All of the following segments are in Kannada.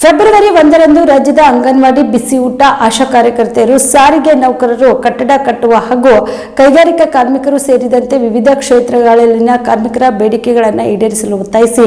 ಫೆಬ್ರವರಿ ಒಂದರಂದು ರಾಜ್ಯದ ಅಂಗನವಾಡಿ ಬಿಸಿ ಊಟ ಆಶಾ ಕಾರ್ಯಕರ್ತೆಯರು ಸಾರಿಗೆ ನೌಕರರು ಕಟ್ಟಡ ಕಟ್ಟುವ ಹಾಗೂ ಕೈಗಾರಿಕಾ ಕಾರ್ಮಿಕರು ಸೇರಿದಂತೆ ವಿವಿಧ ಕ್ಷೇತ್ರಗಳಲ್ಲಿನ ಕಾರ್ಮಿಕರ ಬೇಡಿಕೆಗಳನ್ನು ಈಡೇರಿಸಲು ಒತ್ತಾಯಿಸಿ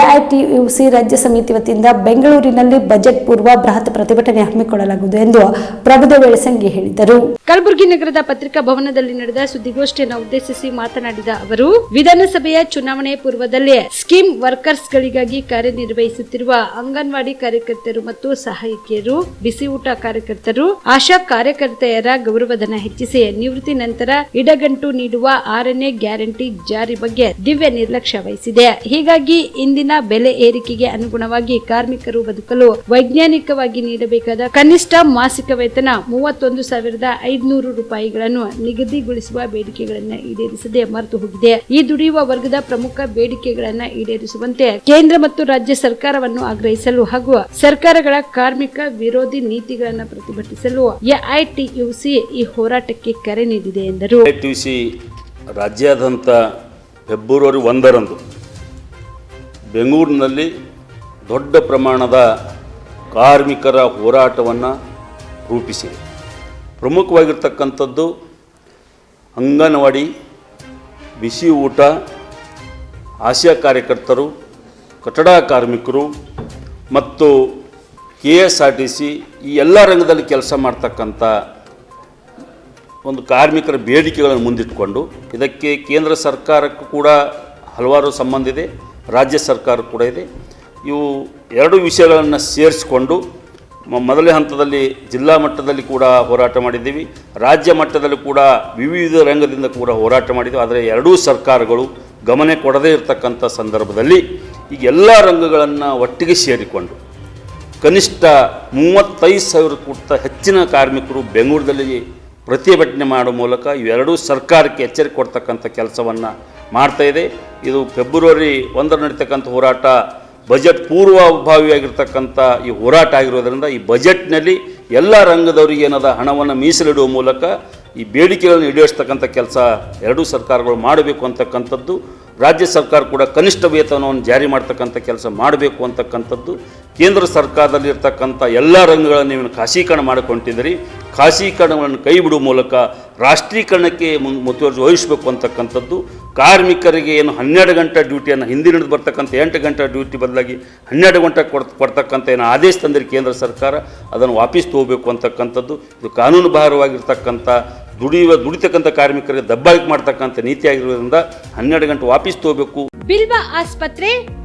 ಎಐಟಿಯುಸಿ ರಾಜ್ಯ ಸಮಿತಿ ವತಿಯಿಂದ ಬೆಂಗಳೂರಿನಲ್ಲಿ ಬಜೆಟ್ ಪೂರ್ವ ಬೃಹತ್ ಪ್ರತಿಭಟನೆ ಹಮ್ಮಿಕೊಳ್ಳಲಾಗುವುದು ಎಂದು ಪ್ರಭುದೇವ ಬೆಳಸಂಗಿ ಹೇಳಿದರು. ಕಲಬುರಗಿ ನಗರದ ಪತ್ರಿಕಾ ಭವನದಲ್ಲಿ ನಡೆದ ಸುದ್ದಿಗೋಷ್ಠಿಯನ್ನು ಉದ್ದೇಶಿಸಿ ಮಾತನಾಡಿದ ಅವರು, ವಿಧಾನಸಭೆಯ ಚುನಾವಣೆ ಪೂರ್ವದಲ್ಲೇ ಸ್ಕೀಮ್ ವರ್ಕರ್ಸ್ಗಳಿಗಾಗಿ ಕಾರ್ಯನಿರ್ವಹಿಸುತ್ತಿರುವ ಅಂಗನವಾಡಿ ಕಾರ್ಯಕರ್ತರು ಮತ್ತು ಸಹಾಯಕಿಯರು ಬಿಸಿ ಊಟ ಕಾರ್ಯಕರ್ತರು, ಆಶಾ ಕಾರ್ಯಕರ್ತೆಯರ ಗೌರವಧನ ಹೆಚ್ಚಿಸಿ ನಿವೃತ್ತಿ ನಂತರ ಇಡಗಂಟು ನೀಡುವ ಆರನೇ ಗ್ಯಾರಂಟಿ ಜಾರಿ ಬಗ್ಗೆ ದಿವ್ಯ ನಿರ್ಲಕ್ಷ್ಯ ವಹಿಸಿದೆ. ಹೀಗಾಗಿ ಇಂದಿನ ಬೆಲೆ ಏರಿಕೆಗೆ ಅನುಗುಣವಾಗಿ ಕಾರ್ಮಿಕರು ಬದುಕಲು ವೈಜ್ಞಾನಿಕವಾಗಿ ನೀಡಬೇಕಾದ ಕನಿಷ್ಠ ಮಾಸಿಕ ವೇತನ ಮೂವತ್ತೊಂದು ಸಾವಿರದ ಐದುನೂರು ರೂಪಾಯಿಗಳನ್ನು ನಿಗದಿಗೊಳಿಸುವ ಬೇಡಿಕೆಗಳನ್ನು ಈಡೇರಿಸದೆ ಮರೆತು ಹೋಗಿದೆ. ಈ ದುಡಿಯುವ ವರ್ಗದ ಪ್ರಮುಖ ಬೇಡಿಕೆಗಳನ್ನು ಈಡೇರಿಸುವಂತೆ ಕೇಂದ್ರ ಮತ್ತು ರಾಜ್ಯ ಸರ್ಕಾರವನ್ನು ಆಗ್ರಹಿಸಲು ಹಾಗೂ ಸರ್ಕಾರಗಳ ಕಾರ್ಮಿಕ ವಿರೋಧಿ ನೀತಿಗಳನ್ನು ಪ್ರತಿಭಟಿಸಲು ಎಐಟಿಯುಸಿ ಈ ಹೋರಾಟಕ್ಕೆ ಕರೆ ನೀಡಿದೆ ಎಂದರು. ಎಐಟಿಯುಸಿ ರಾಜ್ಯಾದ್ಯಂತ ಫೆಬ್ರವರಿ ಒಂದರಂದು ಬೆಂಗಳೂರಿನಲ್ಲಿ ದೊಡ್ಡ ಪ್ರಮಾಣದ ಕಾರ್ಮಿಕರ ಹೋರಾಟವನ್ನು ರೂಪಿಸಿದೆ. ಪ್ರಮುಖವಾಗಿರ್ತಕ್ಕಂಥದ್ದು ಅಂಗನವಾಡಿ ಬಿಸಿ ಊಟ ಆಶಾ ಕಾರ್ಯಕರ್ತರು, ಕಟ್ಟಡ ಕಾರ್ಮಿಕರು ಮತ್ತು K S R T C ಈ ಎಲ್ಲ ರಂಗದಲ್ಲಿ ಕೆಲಸ ಮಾಡ್ತಕ್ಕಂಥ ಒಂದು ಕಾರ್ಮಿಕರ ಬೇಡಿಕೆಗಳನ್ನು ಮುಂದಿಟ್ಟುಕೊಂಡು ಇದಕ್ಕೆ ಕೇಂದ್ರ ಸರ್ಕಾರಕ್ಕೂ ಕೂಡ ಹಲವಾರು ಸಂಬಂಧ ಇದೆ, ರಾಜ್ಯ ಸರ್ಕಾರ ಕೂಡ ಇದೆ. ಇವು ಎರಡು ವಿಷಯಗಳನ್ನು ಸೇರಿಸಿಕೊಂಡು ಮೊದಲನೇ ಹಂತದಲ್ಲಿ ಜಿಲ್ಲಾ ಮಟ್ಟದಲ್ಲಿ ಕೂಡ ಹೋರಾಟ ಮಾಡಿದ್ದೀವಿ. ರಾಜ್ಯ ಮಟ್ಟದಲ್ಲಿ ಕೂಡ ವಿವಿಧ ರಂಗದಿಂದ ಕೂಡ ಹೋರಾಟ ಮಾಡಿದ್ದೀವಿ ಆದರೆ ಎರಡೂ ಸರ್ಕಾರಗಳು ಗಮನ ಕೊಡದೇ ಇರತಕ್ಕಂಥ ಸಂದರ್ಭದಲ್ಲಿ ಈಗ ಎಲ್ಲ ರಂಗಗಳನ್ನು ಒಟ್ಟಿಗೆ ಸೇರಿಕೊಂಡು ಕನಿಷ್ಠ ಮೂವತ್ತೈದು ಸಾವಿರಕ್ಕಿಂತ ಹೆಚ್ಚಿನ ಕಾರ್ಮಿಕರು ಬೆಂಗಳೂರಿನಲ್ಲಿ ಪ್ರತಿಭಟನೆ ಮಾಡುವ ಮೂಲಕ ಇವೆರಡೂ ಸರ್ಕಾರಕ್ಕೆ ಎಚ್ಚರಿಕೆ ಕೊಡ್ತಕ್ಕಂಥ ಕೆಲಸವನ್ನು ಮಾಡ್ತಾ ಇದೆ. ಇದು ಫೆಬ್ರವರಿ ಒಂದರ ನಡೀತಕ್ಕಂಥ ಹೋರಾಟ, ಬಜೆಟ್ ಪೂರ್ವಭಾವಿಯಾಗಿರ್ತಕ್ಕಂಥ ಈ ಹೋರಾಟ ಆಗಿರೋದರಿಂದ ಈ ಬಜೆಟ್ನಲ್ಲಿ ಎಲ್ಲ ರಂಗದವರಿಗೆ ಏನದ ಹಣವನ್ನು ಮೀಸಲಿಡುವ ಮೂಲಕ ಈ ಬೇಡಿಕೆಗಳನ್ನು ಈಡೇರಿಸ್ತಕ್ಕಂಥ ಕೆಲಸ ಎರಡೂ ಸರ್ಕಾರಗಳು ಮಾಡಬೇಕು ಅಂತಕ್ಕಂಥದ್ದು. ರಾಜ್ಯ ಸರ್ಕಾರ ಕೂಡ ಕನಿಷ್ಠ ವೇತನವನ್ನು ಜಾರಿ ಮಾಡ್ತಕ್ಕಂಥ ಕೆಲಸ ಮಾಡಬೇಕು ಅಂತಕ್ಕಂಥದ್ದು ಕೇಂದ್ರ ಸರ್ಕಾರದಲ್ಲಿ ಇರ್ತಕ್ಕಂಥ ಎಲ್ಲ ರಂಗಗಳನ್ನು ನೀವು ಖಾಸೀಕರಣ ಮಾಡಿಕೊಂಡಿದ್ದೀರಿ. ಖಾಸೀಕರಣಗಳನ್ನು ಕೈ ಬಿಡುವ ಮೂಲಕ ರಾಷ್ಟ್ರೀಕರಣಕ್ಕೆ ಮುತುವರ್ಜಿ ವಹಿಸಬೇಕು ಅಂತಕ್ಕಂಥದ್ದು. ಕಾರ್ಮಿಕರಿಗೆ ಏನು ಹನ್ನೆರಡು ಗಂಟೆ ಡ್ಯೂಟಿಯನ್ನು ಹಿಂದಿನಿಂದ ಬರ್ತಕ್ಕಂಥ ಎಂಟು ಗಂಟೆ ಡ್ಯೂಟಿ ಬದಲಾಗಿ ಹನ್ನೆರಡು ಗಂಟೆ ಕೊಡ್ ಕೊಡ್ತಕ್ಕಂಥ ಏನು ಆದೇಶ ತಂದಿರಿ ಕೇಂದ್ರ ಸರ್ಕಾರ. ಅದನ್ನು ವಾಪಸ್ ತಗೋಬೇಕು ಅಂತಕ್ಕಂಥದ್ದು. ಇದು ಕಾನೂನು ಬಾಹಿರವಾಗಿರ್ತಕ್ಕಂಥ ದುಡಿಯುವ ದುಡಿತಕ್ಕಂಥ ಕಾರ್ಮಿಕರಿಗೆ ದಬ್ಬಾಳಿಕೆ ಮಾಡ್ತಕ್ಕಂಥ ನೀತಿ ಆಗಿರೋದ್ರಿಂದ ಹನ್ನೆರಡು ಗಂಟೆ ವಾಪಸ್ ತಗೋಬೇಕು. ಬಿಲ್ವ ಆಸ್ಪತ್ರೆ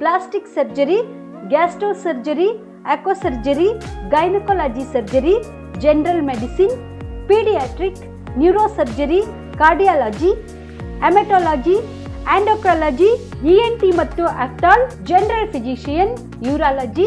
plastic surgery, gastro surgery aqua surgery, gynaecology surgery, general medicine, paediatric, neuro surgery, cardiology haematology endocrinology ENT ಮತ್ತು ophthal general physician, urology